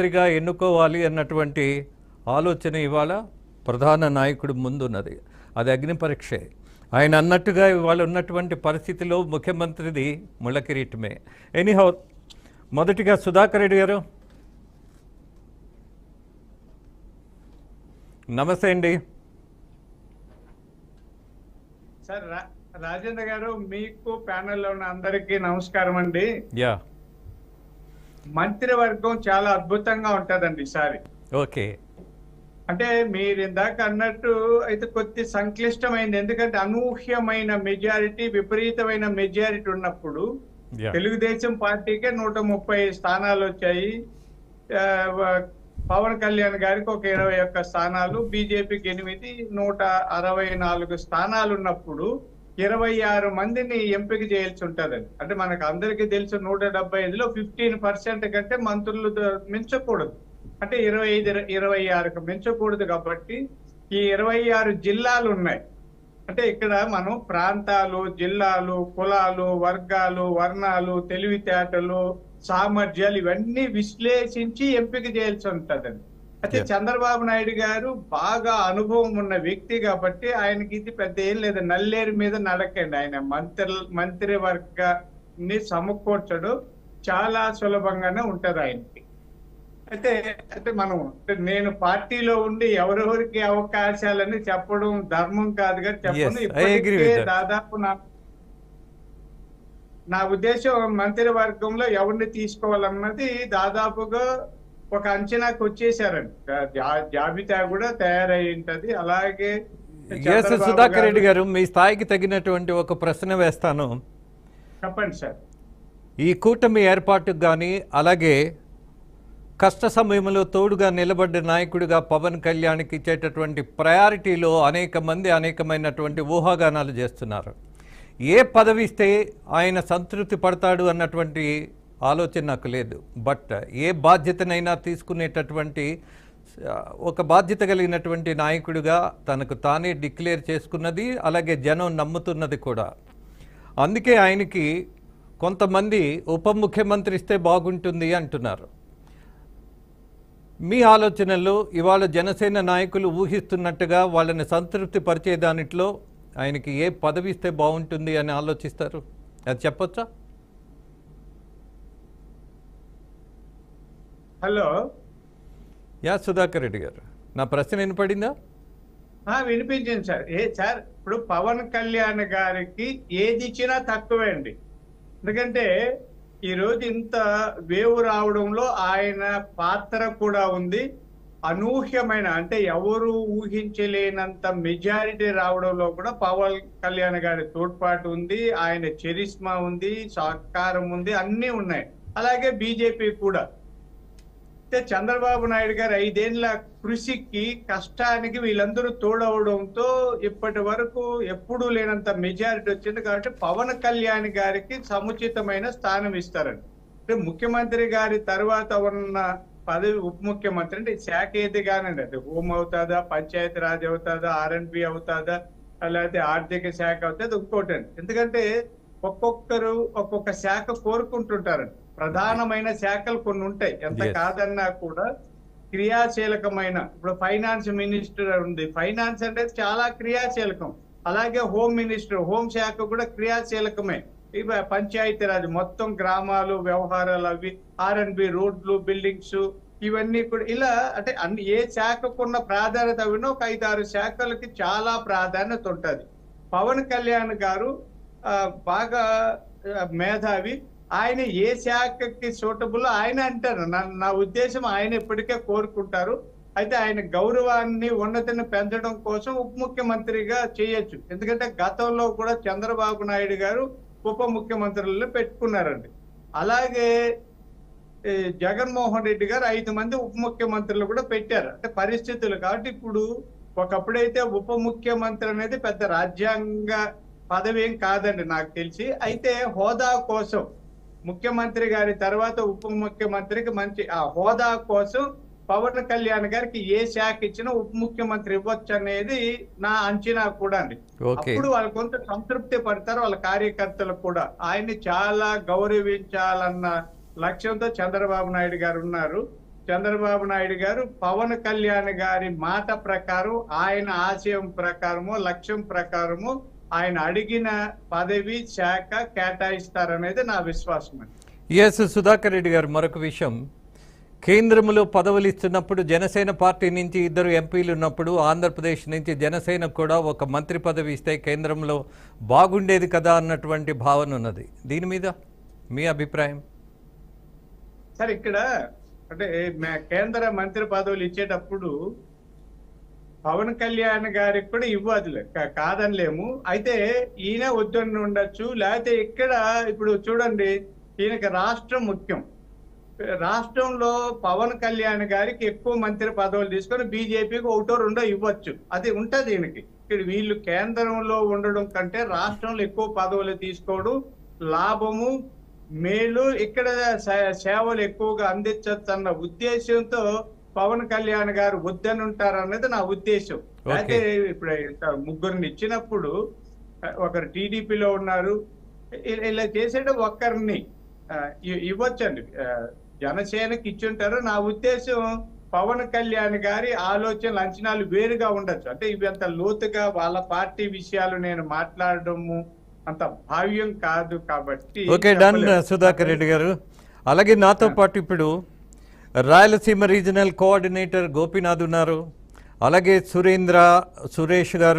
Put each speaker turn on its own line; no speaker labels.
ముఖ్యమంత్రిగా ఎన్నుకోవాలి అన్నటువంటి ఆలోచన ఇవాళ ప్రధాన నాయకుడు ముందున్నది. అది అగ్ని పరీక్షే. ఆయన అన్నట్టుగా ఇవాళ ఉన్నటువంటి పరిస్థితిలో ముఖ్యమంత్రిది ముళ్ళ కిరీటమే. ఎనీహౌ మొదటిగా సుధాకర్ రెడ్డి గారు. నమస్తే అండి.
సార్ రాజేంద్ర గారు మీకు ప్యానెల్లో ఉన్న అందరికీ నమస్కారం అండి.
యా.
మంత్రివర్గం చాలా అద్భుతంగా ఉంటదండి ఈసారి.
ఓకే.
అంటే మీరు ఇందాక అన్నట్టు అయితే కొద్ది సంక్లిష్టమైంది. ఎందుకంటే అనూహ్యమైన మెజారిటీ విపరీతమైన మెజారిటీ ఉన్నప్పుడు తెలుగుదేశం పార్టీకే నూట ముప్పై స్థానాలు వచ్చాయి. పవన్ కళ్యాణ్ గారికి ఒక ఇరవై ఒక్క స్థానాలు బీజేపీకి ఎనిమిది నూట అరవై నాలుగు స్థానాలు ఉన్నప్పుడు ఇరవై ఆరు మందిని ఎంపిక చేయాల్సి ఉంటుందండి. అంటే మనకు అందరికీ తెలుసు నూట డెబ్బై ఐదులో ఫిఫ్టీన్ పర్సెంట్ కంటే మంత్రులు మించకూడదు. అంటే ఇరవై ఐదు ఇరవై ఆరుకు మించకూడదు కాబట్టి ఈ ఇరవై ఆరు జిల్లాలు ఉన్నాయి. అంటే ఇక్కడ మనం ప్రాంతాలు జిల్లాలు కులాలు వర్గాలు వర్ణాలు తెలివితేటలు సామర్థ్యాలు ఇవన్నీ విశ్లేషించి ఎంపిక చేయాల్సి ఉంటుందండి. అయితే. చంద్రబాబు నాయుడు గారు బాగా అనుభవం ఉన్న వ్యక్తి కాబట్టి ఆయనకి ఇది పెద్ద ఏం లేదు నల్లేరు మీద నడకండి ఆయన మంత్రి మంత్రివర్గాన్ని సమకూర్చడం చాలా సులభంగానే ఉంటది ఆయనకి అయితే అంటే మనం నేను పార్టీలో ఉండి ఎవరెవరికి అవకాశాలని చెప్పడం ధర్మం కాదు కానీ
that.
దాదాపు నా నా ఉద్దేశం మంత్రివర్గంలో ఎవరిని తీసుకోవాలన్నది దాదాపుగా ఒక అంచనాకు వచ్చేసారండి. జాబితా కూడా తయారై ఉంటది అలాగే
ఎస్ సుధాకర్ రెడ్డి
గారు-
మీ స్థాయికి తగినటువంటి ఒక ప్రశ్న వేస్తాను.
చెప్పండి సార్.
ఈ కూటమి ఏర్పాటుకు కానీ అలాగే కష్ట సమయంలో తోడుగా నిలబడ్డ నాయకుడిగా పవన్ కళ్యాణ్కి ఇచ్చేటటువంటి ప్రయారిటీలో అనేక మంది అనేకమైనటువంటి ఊహాగానాలు చేస్తున్నారు. ఏ పదవి ఇస్తే ఆయన సంతృప్తి పడతాడు అన్నటువంటి ఆలోచన నాకు లేదు. బట్ ఏ బాధ్యతనైనా తీసుకునేటటువంటి ఒక బాధ్యత కలిగినటువంటి నాయకుడిగా తనకు తానే డిక్లేర్ చేసుకున్నది అలాగే జనం నమ్ముతున్నది కూడా. అందుకే ఆయనకి కొంతమంది ఉప ముఖ్యమంత్రి ఇస్తే బాగుంటుంది అంటున్నారు. మీ ఆలోచనలు ఇవాళ జనసేన నాయకులు ఊహిస్తున్నట్టుగా వాళ్ళని సంతృప్తి పరిచే దానిట్లో ఆయనకి ఏ పదవి ఇస్తే బాగుంటుంది అని ఆలోచిస్తారు? అది చెప్పొచ్చా?
హలో.
యా సుధాకర్ రెడ్డి గారు. నా ప్రశ్న వినపడిందా?
వినిపించింది సార్. ఏ సార్ ఇప్పుడు పవన్ కళ్యాణ్ గారికి ఏది ఇచ్చినా తక్కువే అండి. ఎందుకంటే ఈ రోజు ఇంత వేవు రావడంలో ఆయన పాత్ర కూడా ఉంది. అనూహ్యమైన అంటే ఎవరు ఊహించలేనంత మెజారిటీ రావడంలో కూడా పవన్ కళ్యాణ్ గారి తోడ్పాటు ఉంది ఆయన చరిస్మా ఉంది సహకారం ఉంది అన్నీ ఉన్నాయి. అలాగే బీజేపీ కూడా. అయితే చంద్రబాబు నాయుడు గారు ఐదేళ్ళ కృషికి కష్టానికి వీళ్ళందరూ తోడవడంతో ఇప్పటి వరకు ఎప్పుడూ లేనంత మెజారిటీ వచ్చింది కాబట్టి పవన్ కళ్యాణ్ గారికి సముచితమైన స్థానం ఇస్తారండి. అంటే ముఖ్యమంత్రి గారి తర్వాత ఉన్న పదవి ఉప ముఖ్యమంత్రి అంటే శాఖ ఏది కానండి అది హోం అవుతుందా పంచాయతీ రాజ్ అవుతుందా ఆర్ఎన్బి అవుతుందా లేకపోతే ఆర్థిక శాఖ అవుతుంది ఇంకోటి ఎందుకంటే ఒక్కొక్కరు ఒక్కొక్క శాఖ కోరుకుంటుంటారండి. ప్రధానమైన శాఖలు కొన్ని ఉంటాయి. ఎంత. కాదన్నా కూడా క్రియాశీలకమైన ఇప్పుడు ఫైనాన్స్ మినిస్టర్ ఉంది. ఫైనాన్స్ అంటే చాలా క్రియాశీలకం. అలాగే హోమ్ మినిస్టర్ హోం శాఖ కూడా క్రియాశీలకమే. ఇవి పంచాయతీ రాజ్ మొత్తం గ్రామాలు వ్యవహారాలు అవి ఆర్ఎన్బి రోడ్లు బిల్డింగ్స్ ఇవన్నీ కూడా ఇలా అంటే అన్ని ఏ శాఖకున్న ప్రాధాన్యత అవినో ఒక ఐదు ఆరు శాఖలకి చాలా ప్రాధాన్యత ఉంటది. పవన్ కళ్యాణ్ గారు బాగా మేధావి. ఆయన ఏ శాఖకి సూటబుల్ ఆయన అంటారు. నా నా ఉద్దేశం ఆయన ఇప్పటికే కోరుకుంటారు. అయితే ఆయన గౌరవాన్ని ఉన్నతిని పెంచడం కోసం ఉప ముఖ్యమంత్రిగా చేయొచ్చు. ఎందుకంటే గతంలో కూడా చంద్రబాబు నాయుడు గారు ఉప ముఖ్యమంత్రులను పెట్టుకున్నారండి. అలాగే జగన్మోహన్ రెడ్డి గారు ఐదు మంది ఉప ముఖ్యమంత్రులు కూడా పెట్టారు. అంటే పరిస్థితులు కాబట్టి ఇప్పుడు ఒకప్పుడైతే ఉప ముఖ్యమంత్రి అనేది పెద్ద రాజ్యాంగ పదవి ఏం కాదండి నాకు తెలిసి. అయితే హోదా కోసం ముఖ్యమంత్రి గారి తర్వాత ఉప ముఖ్యమంత్రికి మంచి ఆ హోదా కోసం పవన్ కళ్యాణ్ గారికి ఏ శాఖ ఇచ్చినా ఉప ముఖ్యమంత్రి ఇవ్వచ్చు అనేది నా అంచనా కూడా అండి. అప్పుడు వాళ్ళు కొంత సంతృప్తి పడతారు వాళ్ళ కార్యకర్తలు కూడా. ఆయన్ని చాలా గౌరవించాలన్న లక్ష్యంతో చంద్రబాబు నాయుడు గారు ఉన్నారు. చంద్రబాబు నాయుడు గారు పవన్ కళ్యాణ్ గారి మాట ప్రకారం ఆయన ఆశయం ప్రకారము లక్ష్యం ప్రకారము ఆయన అడిగిన పదవి శాఖ కేటాయిస్తారనేది నా విశ్వాసం
ఎస్ సుధాకర్ రెడ్డి గారు మరొక విషయం. కేంద్రంలో పదవులు ఇస్తున్నప్పుడు జనసేన పార్టీ నుంచి ఇద్దరు ఎంపీలు ఉన్నప్పుడు ఆంధ్రప్రదేశ్ నుంచి జనసేన కూడా ఒక మంత్రి పదవి ఇస్తే కేంద్రంలో బాగుండేది కదా అన్నటువంటి భావన ఉన్నది. దీని మీద మీ అభిప్రాయం?
సరే ఇక్కడ అంటే కేంద్ర మంత్రి పదవులు ఇచ్చేటప్పుడు పవన్ కళ్యాణ్ గారికి కూడా ఇవ్వదులే. కా- కాదనిలేము. అయితే ఈయన వద్దని ఉండొచ్చు. లేకపోతే ఇక్కడ ఇప్పుడు చూడండి ఈయనకి రాష్ట్రం ముఖ్యం. రాష్ట్రంలో పవన్ కళ్యాణ్ గారికి ఎక్కువ మంత్రి పదవులు తీసుకొని బీజేపీకి ఒకటో రెండో ఇవ్వచ్చు. అది ఉంటది ఈయనకి. ఇక్కడ వీళ్ళు కేంద్రంలో ఉండడం కంటే రాష్ట్రంలో ఎక్కువ పదవులు తీసుకోవడం లాభము మేలు ఇక్కడ సేవలు ఎక్కువగా అందించవచ్చు అన్న ఉద్దేశంతో పవన్ కళ్యాణ్ గారు వద్దని ఉంటారు అన్నది నా ఉద్దేశం. అయితే ఇప్పుడు ముగ్గురిని ఇచ్చినప్పుడు ఒకరు టీడీపీలో ఉన్నారు. ఇలా చేసేట ఒక్కరిని ఇవ్వచ్చండి. జనసేనకి ఇచ్చుంటారు. నా ఉద్దేశం పవన్ కళ్యాణ్ గారి ఆలోచనలు అంచనాలు వేరుగా ఉండొచ్చు. అంటే ఇవి అంత లోతుగా వాళ్ళ పార్టీ విషయాలు నేను మాట్లాడడము అంత భావ్యం కాదు కాబట్టి
ఓకే డన్. సుధాకర్ రెడ్డి గారు. అలాగే నాతో పాటు ఇప్పుడు రాయలసీమ రీజనల్ కోఆర్డినేటర్ గోపీనాథ్ ఉన్నారు. అలాగే సురేంద్ర సురేష్ గారు